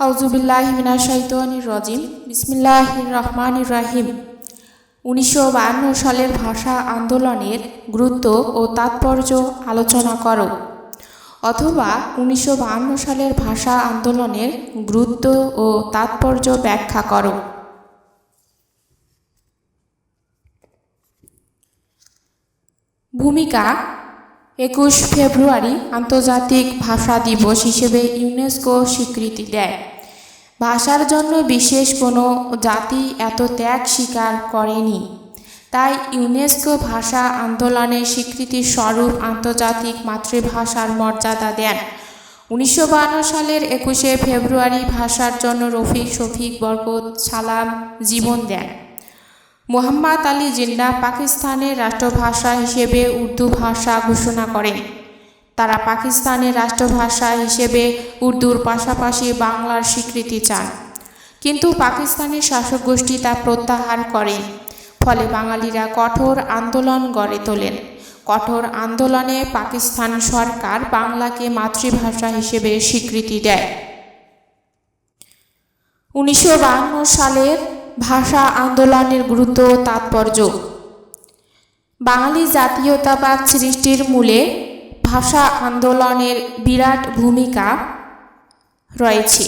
আউজুবিল্লাহ মিনা শাইতানির রজিম। বিসমিল্লাহ রহমান রাহিম। উনিশশো বায়ান্ন সালের ভাষা আন্দোলনের গুরুত্ব ও তাৎপর্য আলোচনা করো। অথবা উনিশশো বায়ান্ন সালের ভাষা আন্দোলনের গুরুত্ব ও তাৎপর্য ব্যাখ্যা করো। ভূমিকা, একুশ ফেব্রুয়ারি আন্তর্জাতিক ভাষা দিবস হিসেবে ইউনেস্কো স্বীকৃতি দেয়। ভাষার জন্য বিশেষ কোনো জাতি এত ত্যাগ স্বীকার করেনি। তাই ইউনেস্কো ভাষা আন্দোলনের স্বীকৃতির স্বরূপ আন্তর্জাতিক মাতৃভাষার মর্যাদা দেন। উনিশশো সালের একুশে ফেব্রুয়ারি ভাষার জন্য রফিক শফিক বরকত সালাম জীবন দেন। মোহাম্মদ আলী জিন্না পাকিস্তানের রাষ্ট্রভাষা হিসেবে উর্দু ভাষা ঘোষণা করেন। তারা পাকিস্তানের রাষ্ট্রভাষা হিসেবে উর্দুর পাশাপাশি বাংলার স্বীকৃতি চান। কিন্তু পাকিস্তানের শাসক গোষ্ঠী তা প্রত্যাহার করেন ফলে বাঙালিরা কঠোর আন্দোলন গড়ে তোলেন। কঠোর আন্দোলনে পাকিস্তান সরকার বাংলাকে মাতৃভাষা হিসেবে স্বীকৃতি দেয়। উনিশশো সালের ভাষা আন্দোলনের গুরুত্ব তাৎপর্য। বাঙালি জাতীয়তাবাদ সৃষ্টির মূলে ভাষা আন্দোলনের বিরাট ভূমিকা রয়েছে।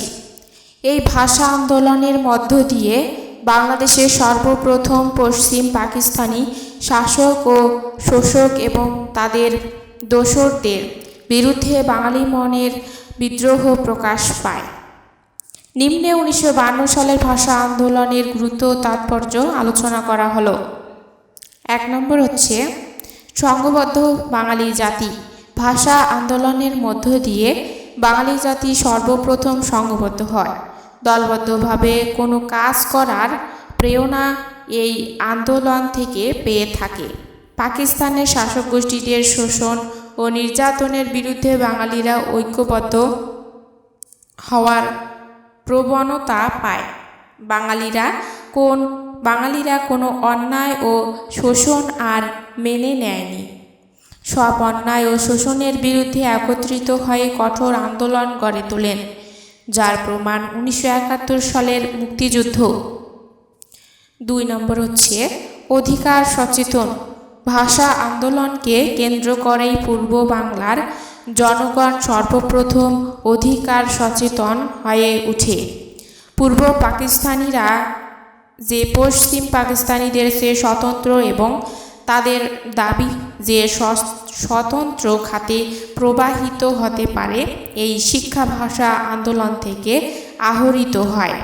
এই ভাষা আন্দোলনের মধ্য দিয়ে বাংলাদেশের সর্বপ্রথম পশ্চিম পাকিস্তানি শাসক ও শোষক এবং তাদের দোসরদের বিরুদ্ধে বাঙালি মনের বিদ্রোহ প্রকাশ পায়। নিম্নে উনিশশো সালের ভাষা আন্দোলনের গুরুত্ব তাৎপর্য আলোচনা করা হলো। এক নম্বর হচ্ছে, সংঘবদ্ধ বাঙালি জাতি। ভাষা আন্দোলনের মধ্য দিয়ে বাঙালি জাতি সর্বপ্রথম সংঘবদ্ধ হয়। দলবদ্ধভাবে কোনো কাজ করার প্রেরণা এই আন্দোলন থেকে পেয়ে থাকে। পাকিস্তানের শাসক গোষ্ঠীদের শোষণ ও নির্যাতনের বিরুদ্ধে বাঙালিরা ঐক্যবদ্ধ হওয়ার প্রবণতা পায়। বাঙালিরা কোন বাঙালিরা কোনো অন্যায় ও শোষণ আর মেনে নেয়নি। সব অন্যায় ও শোষণের বিরুদ্ধে একত্রিত হয়ে কঠোর আন্দোলন গড়ে তোলেন, যার প্রমাণ উনিশশো একাত্তর সালের মুক্তিযুদ্ধ। দুই নম্বর হচ্ছে, অধিকার সচেতন, ভাষা আন্দোলনকে কেন্দ্র করেই পূর্ব বাংলার জনগণ সর্বপ্রথম অধিকার সচেতন হয়ে ওঠে। পূর্ব পাকিস্তানিরা যে পশ্চিম পাকিস্তানিদের সে স্বতন্ত্র এবং তাদের দাবি যে স্বতন্ত্র খাতে প্রবাহিত হতে পারে, এই শিক্ষা ভাষা আন্দোলন থেকে আহরিত হয়।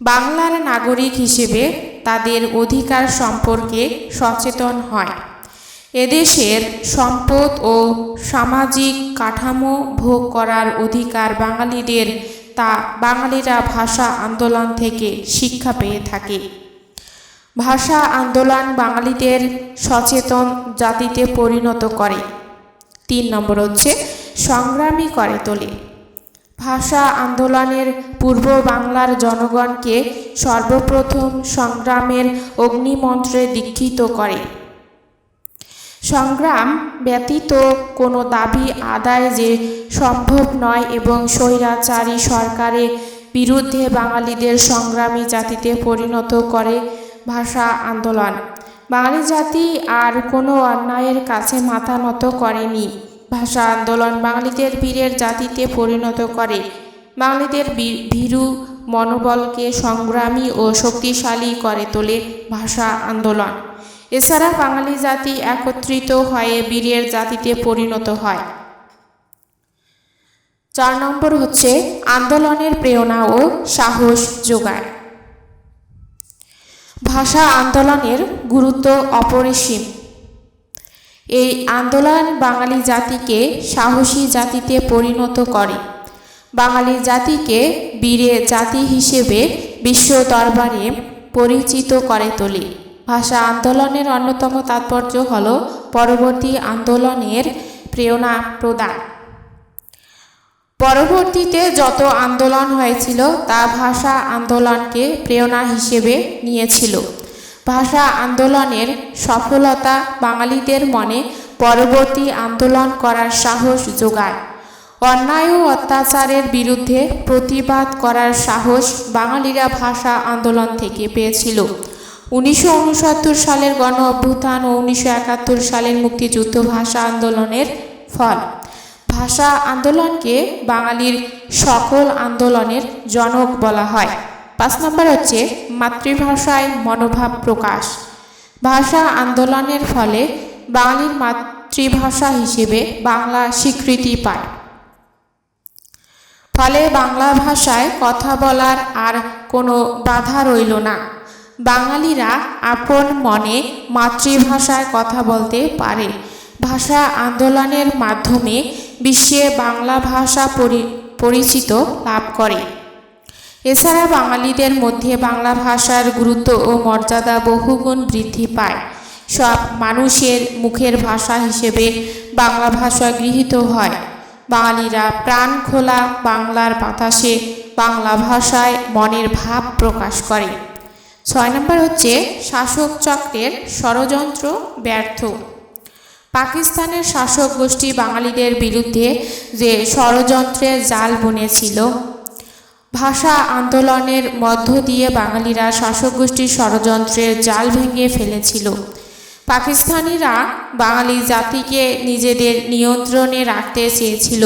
বাংলার নাগরিক হিসেবে তাদের অধিকার সম্পর্কে সচেতন হয়। এদেশের সম্পদ ও সামাজিক কাঠামো ভোগ করার অধিকার বাঙালিদের তা, বাঙালিরা ভাষা আন্দোলন থেকে শিক্ষা পেয়ে থাকে। ভাষা আন্দোলন বাঙালিদের সচেতন জাতিতে পরিণত করে। তিন নম্বর হচ্ছে সংগ্রামী করে তোলে। ভাষা আন্দোলনের পূর্ব বাংলার জনগণকে সর্বপ্রথম সংগ্রামের অগ্নিমন্ত্রে দীক্ষিত করে। সংগ্রাম ব্যতীত কোনো দাবি আদায় যে সম্ভব নয় এবং স্বৈরাচারী সরকারের বিরুদ্ধে বাঙালিদের সংগ্রামী জাতিতে পরিণত করে ভাষা আন্দোলন। বাঙালি জাতি আর কোনো অন্যায়ের কাছে মাথা নত করেনি। ভাষা আন্দোলন বাঙালিদের বীরের জাতিতে পরিণত করে। বাঙালিদের ভীরু মনোবলকে সংগ্রামী ও শক্তিশালী করে তোলে ভাষা আন্দোলন। এছাড়া বাঙালি জাতি একত্রিত হয়ে বীরের জাতিতে পরিণত হয়। চার নম্বর হচ্ছে আন্দোলনের প্রেরণা ও সাহস যোগায়। ভাষা আন্দোলনের গুরুত্ব অপরিসীম। এই আন্দোলন বাঙালি জাতিকে সাহসী জাতিতে পরিণত করে। বাঙালি জাতিকে বীরে জাতি হিসেবে বিশ্ব দরবারে পরিচিত করে তোলে। ভাষা আন্দোলনের অন্যতম তাৎপর্য হল পরবর্তী আন্দোলনের প্রেরণা প্রদান। পরবর্তীতে যত আন্দোলন হয়েছিল, তা ভাষা আন্দোলনকে প্রেরণা হিসেবে নিয়েছিল। ভাষা আন্দোলনের সফলতা বাঙালিদের মনে পরবর্তী আন্দোলন করার সাহস যোগায়। অন্যায় ও অত্যাচারের বিরুদ্ধে প্রতিবাদ করার সাহস বাঙালিরা ভাষা আন্দোলন থেকে পেয়েছিল। উনিশশো উনসত্তর সালের গণ অভ্যুত্থান ও উনিশশো একাত্তর সালের মুক্তিযুদ্ধ ভাষা আন্দোলনের ফল। ভাষা আন্দোলনকে বাঙালির সকল আন্দোলনের জনক বলা হয়। পাঁচ নম্বর হচ্ছে মাতৃভাষায় মনোভাব প্রকাশ। ভাষা আন্দোলনের ফলে বাঙালির মাতৃভাষা হিসেবে বাংলা স্বীকৃতি পায়। ফলে বাংলা ভাষায় কথা বলার আর কোনো বাধা রইল না। বাঙালিরা আপন মনে মাতৃভাষায় কথা বলতে পারে। ভাষা আন্দোলনের মাধ্যমে বিশ্বে বাংলা ভাষা পরি- পরিচিত লাভ করে। এছাড়া বাঙালিদের মধ্যে বাংলা ভাষার গুরুত্ব ও মর্যাদা বহুগুণ বৃদ্ধি পায়। সব মানুষের মুখের ভাষা হিসেবে বাংলা ভাষা গৃহীত হয়। বাঙালিরা প্রাণ খোলা বাংলার বাতাসে বাংলা ভাষায় মনের ভাব প্রকাশ করে। ছয় নম্বর হচ্ছে শাসক চক্রের ষড়যন্ত্র ব্যর্থ। পাকিস্তানের শাসক গোষ্ঠী বাঙালিদের বিরুদ্ধে যে ষড়যন্ত্রের জাল বুনেছিল, ভাষা আন্দোলনের মধ্য দিয়ে বাঙালিরা শাসক গোষ্ঠীর ষড়যন্ত্রের জাল ভেঙে ফেলেছিল। পাকিস্তানিরা বাঙালি জাতিকে নিজেদের নিয়ন্ত্রণে রাখতে চেয়েছিল,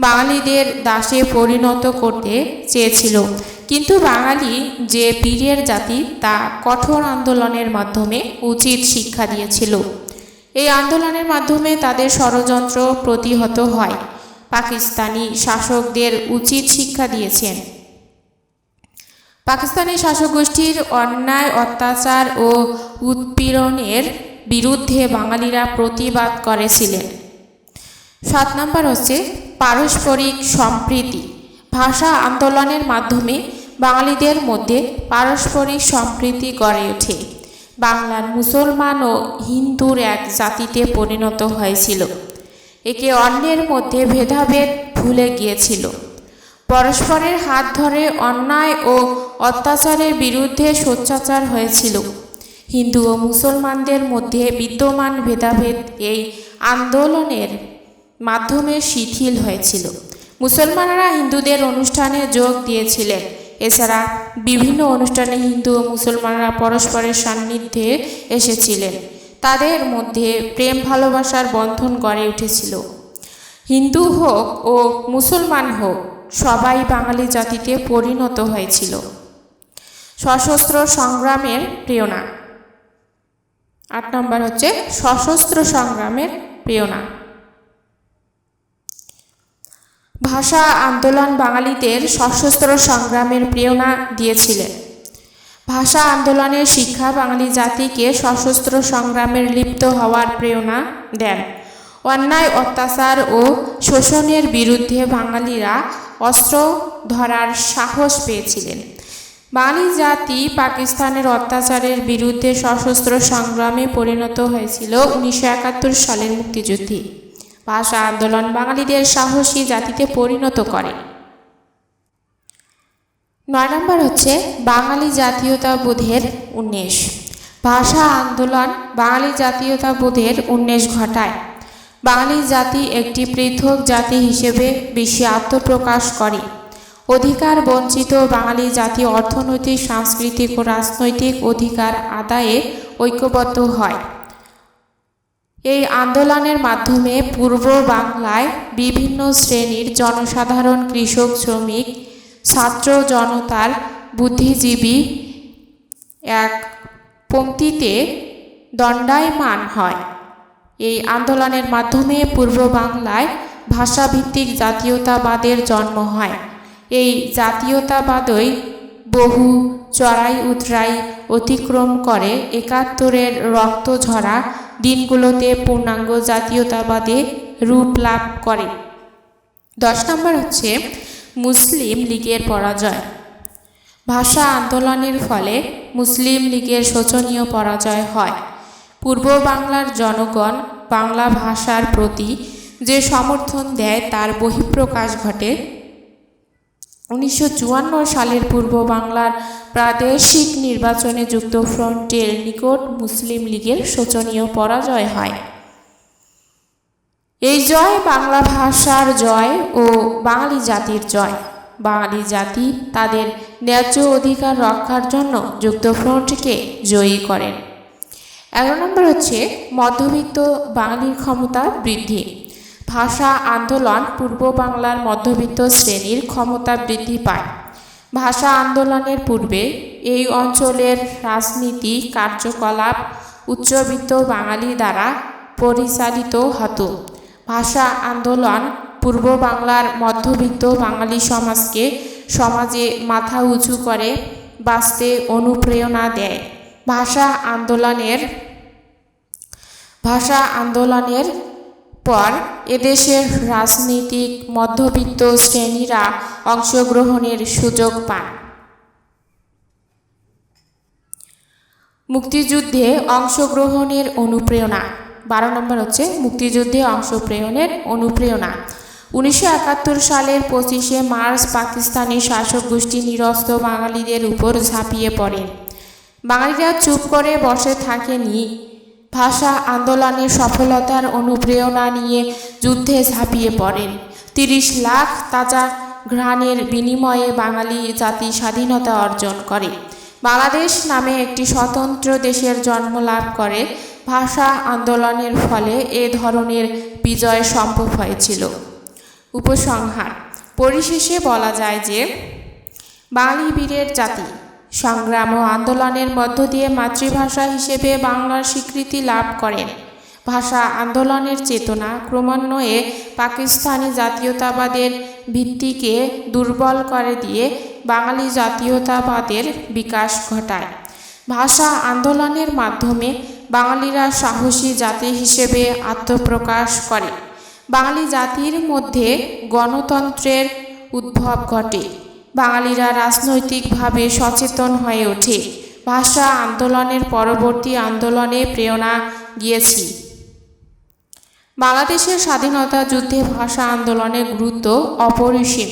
বাঙালিদের দাসে পরিণত করতে চেয়েছিল। কিন্তু বাঙালি যে বীরের জাতি, তা কঠোর আন্দোলনের মাধ্যমে উচিত শিক্ষা দিয়েছিল। এই আন্দোলনের মাধ্যমে তাদের ষড়যন্ত্র প্রতিহত হয়। পাকিস্তানি শাসকদের উচিত শিক্ষা দিয়েছেন। পাকিস্তানি শাসক গোষ্ঠীর অন্যায়, অত্যাচার ও উৎপীড়নের বিরুদ্ধে বাঙালিরা প্রতিবাদ করেছিলেন। সাত নম্বর হচ্ছে পারস্পরিক সম্প্রীতি। ভাষা আন্দোলনের মাধ্যমে বাঙালিদের মধ্যে পারস্পরিক সম্প্রীতি গড়ে ওঠে। বাংলার মুসলমান ও হিন্দুর এক জাতিতে পরিণত হয়েছিল। একে অন্যের মধ্যে ভেদাভেদ ভুলে গিয়েছিল। পরস্পরের হাত ধরে অন্যায় ও অত্যাচারের বিরুদ্ধে সোচ্চাচার হয়েছিল। হিন্দু ও মুসলমানদের মধ্যে বিদ্যমান ভেদাভেদ এই আন্দোলনের মাধ্যমে শিথিল হয়েছিল। মুসলমানরা হিন্দুদের অনুষ্ঠানে যোগ দিয়েছিলেন। এছাড়া বিভিন্ন অনুষ্ঠানে হিন্দু ও মুসলমানরা পরস্পরের সান্নিধ্যে এসেছিলেন। তাদের মধ্যে প্রেম ভালোবাসার বন্ধন গড়ে উঠেছিল। হিন্দু হোক ও মুসলমান হোক, সবাই বাঙালি জাতিতে পরিণত হয়েছিল। সশস্ত্র সংগ্রামের প্রেরণা। আট নম্বর হচ্ছে সশস্ত্র সংগ্রামের প্রেরণা। ভাষা আন্দোলন বাঙালিদের সশস্ত্র সংগ্রামের প্রেরণা দিয়েছিলেন। ভাষা আন্দোলনের শিক্ষা বাঙালি জাতিকে সশস্ত্র সংগ্রামের লিপ্ত হওয়ার প্রেরণা দেন। অন্যায়, অত্যাচার ও শোষণের বিরুদ্ধে বাঙালিরা অস্ত্র ধরার সাহস পেয়েছিলেন। বাঙালি জাতি পাকিস্তানের অত্যাচারের বিরুদ্ধে সশস্ত্র সংগ্রামে পরিণত হয়েছিল উনিশশো একাত্তর সালের মুক্তিযুদ্ধে। ভাষা আন্দোলন বাঙালিদের সাহসী জাতিতে পরিণত করে। নয় নম্বর হচ্ছে বাঙালি জাতীয়তাবোধের উন্মেষ। ভাষা আন্দোলন বাঙালি জাতীয়তাবোধের উন্মেষ ঘটায়। বাঙালি জাতি একটি পৃথক জাতি হিসেবে বিশ্বে আত্মপ্রকাশ করে। অধিকার বঞ্চিত বাঙালি জাতি অর্থনৈতিক, সাংস্কৃতিক ও রাজনৈতিক অধিকার আদায়ে ঐক্যবদ্ধ হয়। এই আন্দোলনের মাধ্যমে পূর্ব বাংলায় বিভিন্ন শ্রেণির জনসাধারণ কৃষক, শ্রমিক, ছাত্র জনতার বুদ্ধিজীবী এক পংক্তিতে দণ্ডায়মান হয়। এই আন্দোলনের মাধ্যমে পূর্ব বাংলায় ভাষাভিত্তিক জাতীয়তাবাদের জন্ম হয়। এই জাতীয়তাবাদই বহু চড়াই উতরাই অতিক্রম করে একাত্তরের রক্তঝরা দিনগুলোতে পূর্ণাঙ্গ জাতীয়তাবাদে রূপ লাভ করে। দশ নম্বর হচ্ছে মুসলিম লীগের পরাজয়। ভাষা আন্দোলনের ফলে মুসলিম লীগের শোচনীয় পরাজয় হয়। পূর্ব বাংলার জনগণ বাংলা ভাষার প্রতি যে সমর্থন দেয় তার বহিঃপ্রকাশ ঘটে। উনিশশো চুয়ান্ন সালের পূর্ব বাংলার প্রাদেশিক নির্বাচনে যুক্ত ফ্রন্টের নিকট মুসলিম লীগের শোচনীয় পরাজয় হয়। এই জয় বাংলা ভাষার জয় ও বাঙালি জাতির জয়। বাঙালি জাতি তাদের ন্যায্য অধিকার রক্ষার জন্য যুক্তফ্রন্টকে জয়ী করেন। এগারো নম্বর হচ্ছে মধ্যবিত্ত বাঙালির ক্ষমতা বৃদ্ধি। ভাষা আন্দোলন পূর্ব বাংলার মধ্যবিত্ত শ্রেণির ক্ষমতা বৃদ্ধি পায়। ভাষা আন্দোলনের পূর্বে এই অঞ্চলের রাজনীতি কার্যকলাপ উচ্চবিত্ত বাঙালি দ্বারা পরিচালিত হতো। ভাষা আন্দোলন পূর্ব বাংলার মধ্যবিত্ত বাঙালি সমাজকে সমাজে মাথা উঁচু করে বাঁচতে অনুপ্রেরণা দেয়। ভাষা আন্দোলনের ভাষা আন্দোলনের পর এদেশের রাজনৈতিক মধ্যবিত্ত শ্রেণীরা অংশগ্রহণের সুযোগ পান। মুক্তিযুদ্ধে অংশগ্রহণের অনুপ্রেরণা। বারো নম্বর হচ্ছে মুক্তিযুদ্ধে অংশগ্রহণের অনুপ্রেরণা। উনিশশো একাত্তর সালের পঁচিশে মার্চ পাকিস্তানি শাসক গোষ্ঠী নিরস্ত বাঙালিদের উপর ঝাঁপিয়ে পড়েন বাঙালিরা চুপ করে বসে থাকেনি। ভাষা আন্দোলনের সফলতার অনুপ্রেরণা নিয়ে যুদ্ধে ঝাঁপিয়ে পড়েন। তিরিশ লাখ তাজা ঘ্রাণের বিনিময়ে বাঙালি জাতি স্বাধীনতা অর্জন করে। বাংলাদেশ নামে একটি স্বতন্ত্র দেশের জন্ম লাভ করে। ভাষা আন্দোলনের ফলে এ ধরনের বিজয় সম্ভব হয়েছিল। উপসংহার, পরিশেষে বলা যায় যে, বাঙালি বীরের জাতি সংগ্রাম ও আন্দোলনের মধ্য দিয়ে মাতৃভাষা হিসেবে বাংলার স্বীকৃতি লাভ করেন। ভাষা আন্দোলনের চেতনা ক্রমান্বয়ে পাকিস্তানি জাতীয়তাবাদের ভিত্তিকে দুর্বল করে দিয়ে বাঙালি জাতীয়তাবাদের বিকাশ ঘটায়। ভাষা আন্দোলনের মাধ্যমে বাঙালিরা সাহসী জাতি হিসেবে আত্মপ্রকাশ করে। বাঙালি জাতির মধ্যে গণতন্ত্রের উদ্ভব ঘটে। বাঙালিরা রাজনৈতিকভাবে সচেতন হয়ে ওঠে। ভাষা আন্দোলনের পরবর্তী আন্দোলনে প্রেরণা গিয়েছি। বাংলাদেশের স্বাধীনতা যুদ্ধে ভাষা আন্দোলনের গুরুত্ব অপরিসীম।